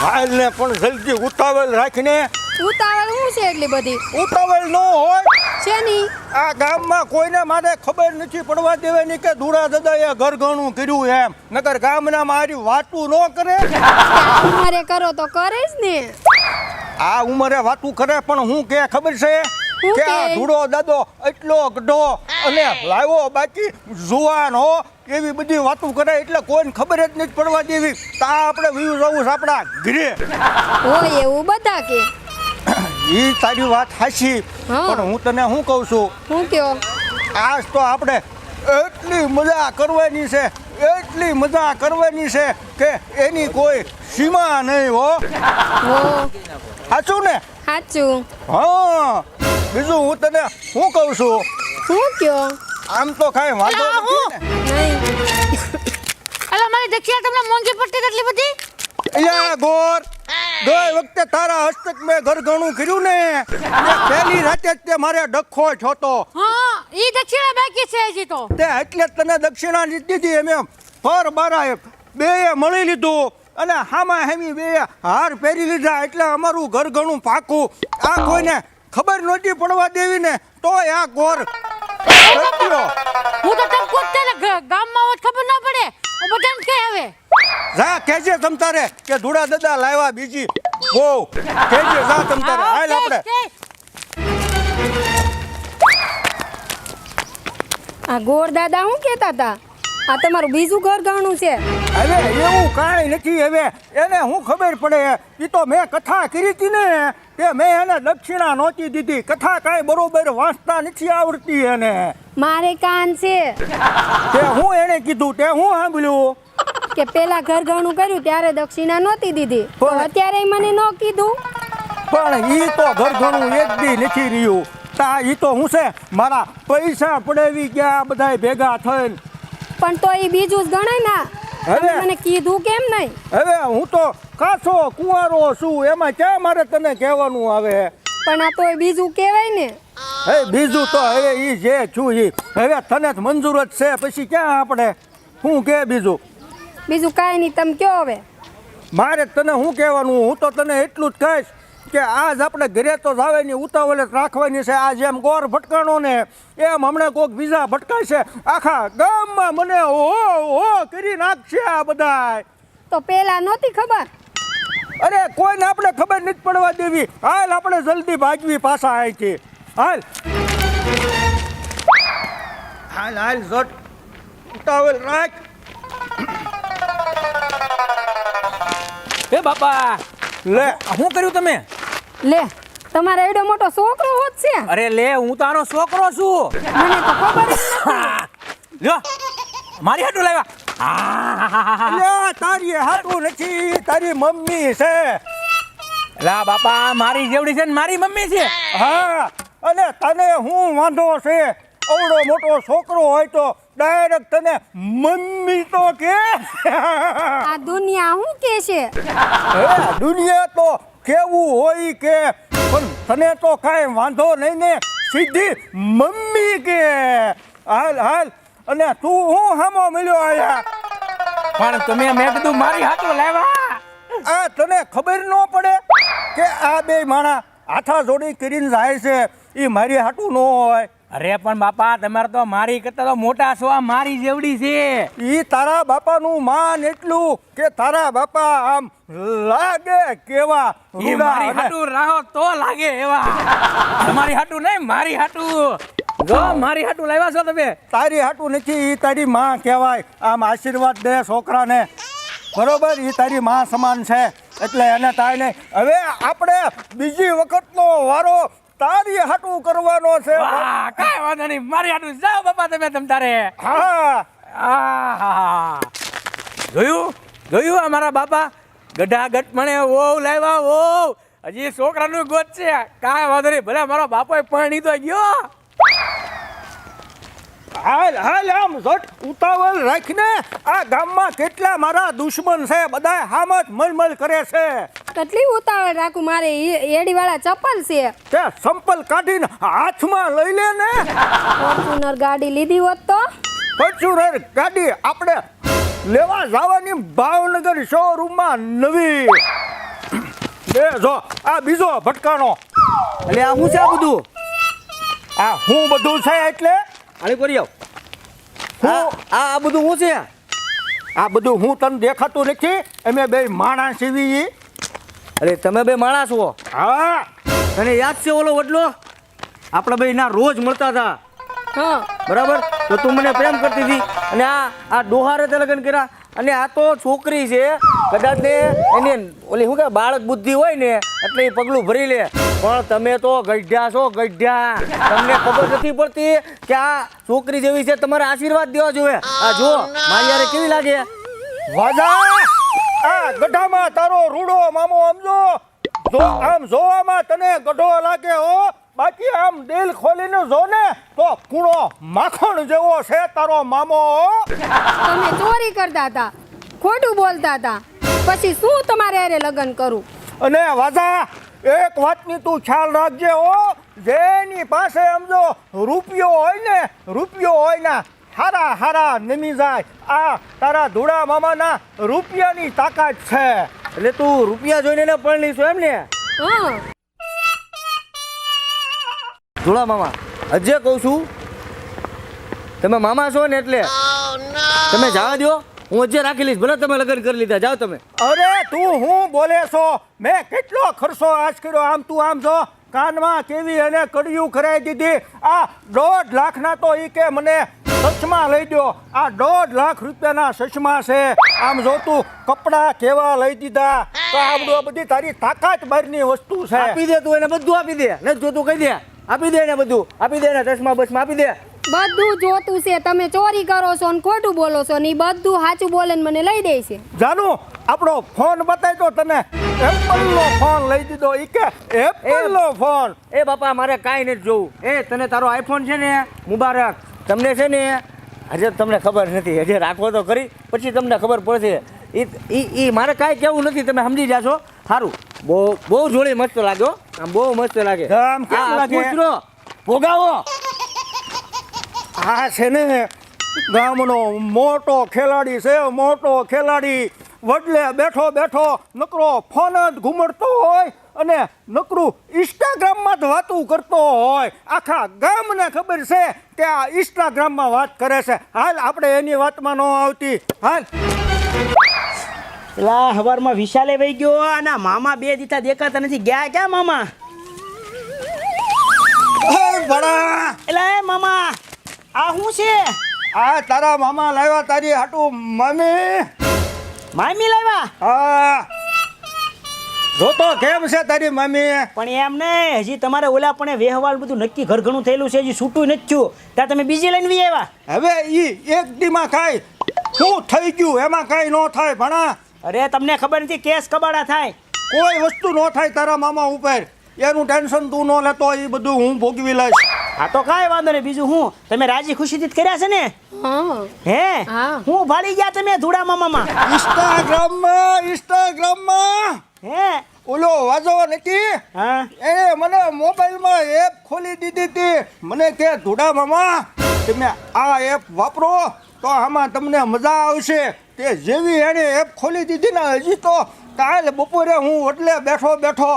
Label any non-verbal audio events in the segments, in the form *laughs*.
હાલ ને પણ જલ્દી ઉતાવળ રાખીને. ઉતાવળ શું છે એટલી બધી? ઉતાવળ ન હોય. શેની? આ ગામમાં કોઈને મારે ખબર નથી પડવા દેવાની કે દુરા દાદાએ ઘર ઘણું કર્યું એમ. નકર ગામના મારી વાતું ન કરે. આ ઉંમરે કરો તો કરે જ ને. આ ઉંમરે વાતું કરે પણ હું કે ખબર છે? કે કે? આ ધૂળો દાદો એટલો ગઢો અને લાવ્યો બાકી જુવાન હો એવી બધી વાતું કરે એટલે કોઈને ખબર જ નથી પડવા દેવી તા આપણે વ્યૂ જવું છે આપણા ઘરે. હોય એવું બધા કે. એ તારી વાત હાચી. પણ હું તને શું કહું છું? હું કયો? આજ તો આપણે એટલી મજા કરવાની છે એટલી મજા કરવાની છે કે એની કોઈ સીમા નહીં હો. હો. સાચું ને? સાચું હા. બીજું હું તને શું કહું છું? શું કયો? આમ તો કાંઈ વાંધો નથી અલા મારી દક્ષિણા તમને મોંઘી પડતી કેટલી બધી? અહીંયા ગોર ગઈ વખતે તારા હસ્તક મેં ઘર ઘણું કર્યું ને. પેલી પહેલી રાતે જ તે મારે ડખો છોતો. હા ઈ દક્ષિણા બાકી છે હજી તો. તે એટલે તને દક્ષિણા લીધી હતી એમ ફર બારા બે મળી લીધું અને હામા હેમી બે હાર પહેરી લીધા એટલે અમારું ઘર ઘણું પાકું. આ કોઈને ખબર નહોતી પડવા દેવી ને તોય આ ગોર. હું તો તમ કોતે ગામમાં હોત ખબર ન પડે. હું બધાને કે હવે. જા કેજે તમ તારે કે ધૂળા દાદા લાવ્યા બીજી. બહુ કેજે જા તમ તારે હા, હાલ આપણે. આ ગોળ દાદા શું કહેતા હતા આ તમારું બીજું ઘર ગાણું છે. હવે એવું કાંઈ નથી. હવે એને હું ખબર પડે? એ તો મેં કથા કરી હતી ને કે મેં એને દક્ષિણા નહોતી દીધી. કથા કાંઈ બરોબર વાંચતા નથી આવડતી એને. મારે કાન છે. તે હું એને કીધું? તે હું સાંભળ્યું? કે પેલા ઘર ઘણું કર્યું ત્યારે દક્ષિણા નહોતી દીધી. પણ- અત્યારે મને ન કીધું. પણ ઈ તો ઘર ઘણું એક બી નથી રહ્યું. તા ઈ તો હું છે મારા પૈસા પડાવી ગયા બધાય ભેગા થઈને. પણ તો એ બીજું જ ગણાય ના. હવે? મને કીધું કેમ નહીં? હવે હું તો કાસો કુંવારો છું. એમાં ક્યાં મારે તને કહેવાનું આવે? પણ આ તો બીજું કહેવાય ને. હે બીજું તો હવે ઈ જે છું ઈ. હવે તને જ મંજૂર જ છે. પછી ક્યાં આપણે? શું કે બીજું? બીજું કાંઈ નહીં તમે કયો હવે? મારે તને શું કહેવાનું? હું તો તને એટલું જ કહીશ. કે આજ આપણે ઘરે તો જાવેની ઉતાવળ જ રાખવાની છે. આ જેમ ગોર ભટકાણો ને એમ હમણાં કોઈક બીજા ભટકાય છે. આખા ગામમાં મને હો હો કરી નાખશે આ બધા તો પેલા નહોતી ખબર? અરે કોઈને આપણે ખબર નથી પડવા દેવી. હાલ આપણે જલ્દી ભાગવી પાછા આવી છે હાલ. હાલ હાલ ઝટ. ઉતાવળ રાખ. એ બાપા લે. શું કર્યું તમે? લે તમારે એડો મોટો છોકરો હોત છે. અરે લે હું તો આનો છોકરો છું. મને તો ખબર જ નથી. *laughs* લ્યો મારી હાટું લાવ્યા. લે તારી હાટું નથી તારી મમ્મી છે. લા બાપા મારી જેવડી છે ને મારી મમ્મી છે. હા અને તને હું વાંધો છે? અવડો મોટો છોકરો હોય તો ડાયરેક્ટ તને મમ્મી તો કે. આ દુનિયા શું કે છે? દુનિયા તો કેવું હોય કે પણ તને તો કાંઈ વાંધો નહીં ને સીધી મમ્મી કે. હાલ હાલ અને તું હું હામો મળ્યો આયા? પણ તમે મેં કીધું મારી હાથો લાવ્યા. આ તને ખબર ન પડે કે આ બે માણા હાથા જોડી કરીને જાય છે. એ મારી હાટું ન હોય. અરે પણ બાપા તમારે તો મારી કરતા તો મોટા છો આ મારી જેવડી છે. ઈ તારા બાપાનું માન એટલું કે તારા બાપા આમ લાગે કેવા એ રૂડા મારી હાટુ રાહો તો લાગે એવા. તમારી હાટુ નહીં મારી હાટુ. જો મારી હાટુ લાવ્યા છો તમે. તારી હાટુ નથી ઈ તારી માં કહેવાય. આમ આશીર્વાદ દે છોકરાને. બરોબર ઈ તારી માં સમાન છે. એટલે એને તાય નહીં હવે આપણે બીજી વખતનો વારો તારી હાટું કરવાનો છે. વાહ કાંઈ વાંધો નહીં. મારી હાટું જાઓ બાપા તમે તમ તારે. હા. આહાહા. જોયું? જોયું અમારા બાપા? ગઢા ગઢ મને વો લાવ્યા વો હજી છોકરાનું ગોત છે. કાંઈ વાંધો નહીં. ભલે મારો બાપો પરણી તો ગયો. હાલ હાલ આમ ઝટ ઉતાવળ રાખીને આ ગામમાં કેટલા મારા દુશ્મન છે બધા હામ જ મલમલ કરે છે. કેટલી ઉતાવળ રાખું? મારે એડીવાળા ચપ્પલ છે. તે સંપલ કાઢીને હાથમાં લઈ લે ને. ફોર્ચ્યુનર ગાડી લીધી હોત તો? ફોર્ચ્યુનર ગાડી આપણે લેવા જવાની ભાવનગર શોરૂમમાં નવી. બે જો આ બીજો ભટકાણો. એટલે આ શું છે આ બધું? આ હું બધું છે એટલે આલી કરી આવ. આ આ આ બધું શું છે? આ બધું હું તને દેખાતું નથી? અમે બે માણસ એવી અરે તમે બે માણસ હો હા. તને યાદ છે ઓલો વડલો? આપણે બે ના રોજ મળતા હતા. હા. બરાબર? તો તું મને પ્રેમ કરતી હતી. અને આ આ ડોહારે તે લગ્ન કર્યા. અને આ તો છોકરી છે. કદાચ ને એની ઓલી શું કે બાળક બુદ્ધિ હોય ને એટલે એ પગલું ભરી લે. પણ તમે તો ગઢ્યા છો ગઢ્યા. તમને ખબર નથી પડતી કે આ છોકરી જેવી છે તમારે આશીર્વાદ દેવા જોઈએ. આ જો મારી યારે કેવી લાગે? વાજા! આ ગઢામાં તારો રૂડો મામો સમજો જો આમ જોવામાં તને ગઢો લાગે હો. બાકી આમ દિલ ખોલીને જો ને તો કૂણો માખણ જેવો છે તારો મામો. તમે ચોરી કરતા હતા ખોટું બોલતા હતા. પછી શું તમારે અરે લગ્ન કરું? અને વાજા એક વાતની તું ખ્યાલ રાખજે હો જેની પાસે સમજો રૂપિયો હોય ને રૂપિયો હોય ને હારા હારા નમી જાય. આ તારા ધૂળા મામાના રૂપિયાની તાકાત છે. એટલે તું રૂપિયા જોઈને એને પણ લઈશું એમ ને? ધૂળા મામા અજય કહું છું તમે મામા છો ને એટલે? તમે જવા દો હું જે રાખી લઈશ ભલે તમે લગ્ન કરી લીધા જાઓ તમે. અરે તું હું બોલે છો? મેં કેટલો ખર્ચો આજ કર્યો? આમ તું આમ જો. કાનમાં કેવી અને કડિયું કરાવી દીધી. આ દોઢ લાખના તો ઈ કે મને ચશ્મા લઈ દો આ દોઢ લાખ રૂપિયાના સચમા છે. આમ જો તું કપડાં કેવા લઈ દીધા. તો આ બધું તારી તાકાત બહારની વસ્તુ છે. આપી દે તું એને બધું આપી દે. જો તું કહી દે. આપી દે ને બધું. આપી દે ને ચશ્મા બસમાં આપી દે. બધું જોતું છે. તમે ચોરી કરો છો ને ખોટું બોલો છો ને બધું સાચું બોલે ને મને લઈ દે છે. જાનુ આપણો ફોન બતાવી તો તને. એપલનો ફોન લઈ દીધો. ઈ કે એપલનો ફોન. એ બાપા મારે કાંઈ નથી જોવું. એ તને તારો આઈફોન છે ને મુબારક. તમને છે ને હજે તમને ખબર નથી. હજે રાખવો તો ખરી પછી તમને ખબર પડશે. ઈ ઈ ઈ મારે કાંઈ કેવું નથી. તમે સમજી જાશો. સારું બહુ બહુ જોડે મસ્ત લાગ્યો. આમ બહુ મસ્ત લાગે. આમ કેમ લાગે? ભોગાવો. આ છે ને ગામનો મોટો ખેલાડી છે મોટો ખેલાડી. વડલે બેઠો બેઠો નકરો ફોન જ ઘુમડતો હોય અને નકરું ઇન્સ્ટાગ્રામમાં જ વાતું કરતો હોય. આખા ગામને ખબર છે કે આ ઇન્સ્ટાગ્રામમાં વાત કરે છે. હાલ આપણે એની વાતમાં ન આવતી. હાલ. પેલા હવારમાં વિશાલે વહી ગયો અને મામા બે દીતા દેખાતા નથી. ગયા ક્યાં મામા? ભણા. એલા એ મામા. આ શું છે? આ તારા મામા લાવ્યા તારી હાટું મમ્મી મામી લાવ્યા? હા. જોતો કેમ છે તારી મમ્મી પણ એમ નહીં હજી તમારે ઓલા પણ વ્યવહાર બધું નક્કી ઘર ઘણું થયેલું છે હજી છૂટું નથી થયું. ત્યાં તમે બીજી લઈને વી આવ્યા? હવે ઈ એક દીમાં ખાય શું થઈ ગયું? એમાં કાંઈ ન થાય ભણા. અરે તમને ખબર નથી કેસ કબાડા થાય? કોઈ વસ્તુ ન થાય તારા મામા ઉપર. એનું ટેન્શન તું ન લેતો એ બધું હું ભોગવી લઈશ. હા તો કાંઈ વાંધો નહીં. બીજું હું? તમે રાજી ખુશીથી જ કર્યા છે ને? હે. હું? ભાળી ગયા તમે ધૂળા મામામાં? ઇન્સ્ટાગ્રામમાં ઇન્સ્ટાગ્રામમાં? હે? ઓલો વાજો નથી હા. એ મને મોબાઈલમાં એપ ખોલી દીધી હતી. મને કે ધુડા મામા તમે આ એપ વાપરો તો આમાં તમને મજા આવશે. તે જેવી એણે એપ ખોલી દીધી ને હજી તો કાલ બપોરે હું એટલે બેઠો બેઠો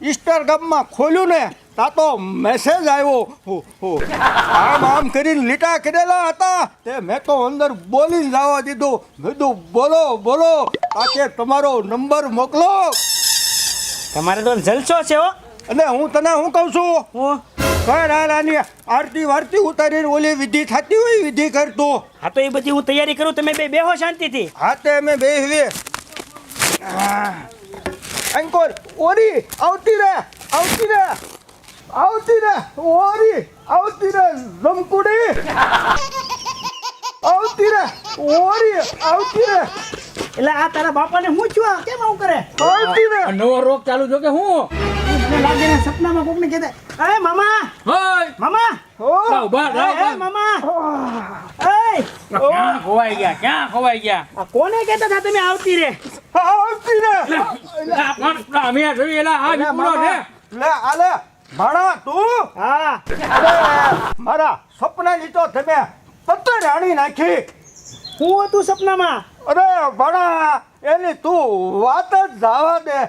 ઇન્સ્ટાગ્રામમાં ખોલ્યું ને તા તો મેસેજ આવ્યો. હો, હો. આમ આમ કરીને લીટા કરેલા હતા. તે મેં તો અંદર બોલી જવા દીધું. કીધું બોલો બોલો. તાકે તમારો નંબર મોકલો. તમારે તો જલસો છે હો. અને હું તને શું કહું છું? હું. આની આરતી વારતી ઉતારીને ઓલી વિધિ થતી હોય વિધિ કરતો. હા તો એ બધી હું તૈયારી કરું તમે બે બેહો શાંતિથી. હા તે અમે બેહવી અંકોર ઓરી આવતી રે આવતી રે. આવતી રે ઓરી આવતી રે જમકુડી આવતી રે ઓરી આવતી રે એટલે આ તારા બાપાને હું છું? કેમ આવું કરે? આવતીરે નવો રોગ ચાલુ જો કે હું? મને લાગે ને સપનામાં કોકને કહેતા એ મામા! હોય. મામા! લાવ. મામા! એ! ક્યાં ખોવાઈ ગયા ક્યાં ખોવાઈ ગયા? આ કોને કહેતા હતા તમે આવતી રે? આવતી રે આ અમે જોઈ એલા આ વિપુલો છે. લે આલે ભાણા તું? હા. મારા સપનાની તો તમે પત્તર રાણી નાખી. હું હતું સપનામાં? અરે ભાણા એની તું વાત જ જવા દે.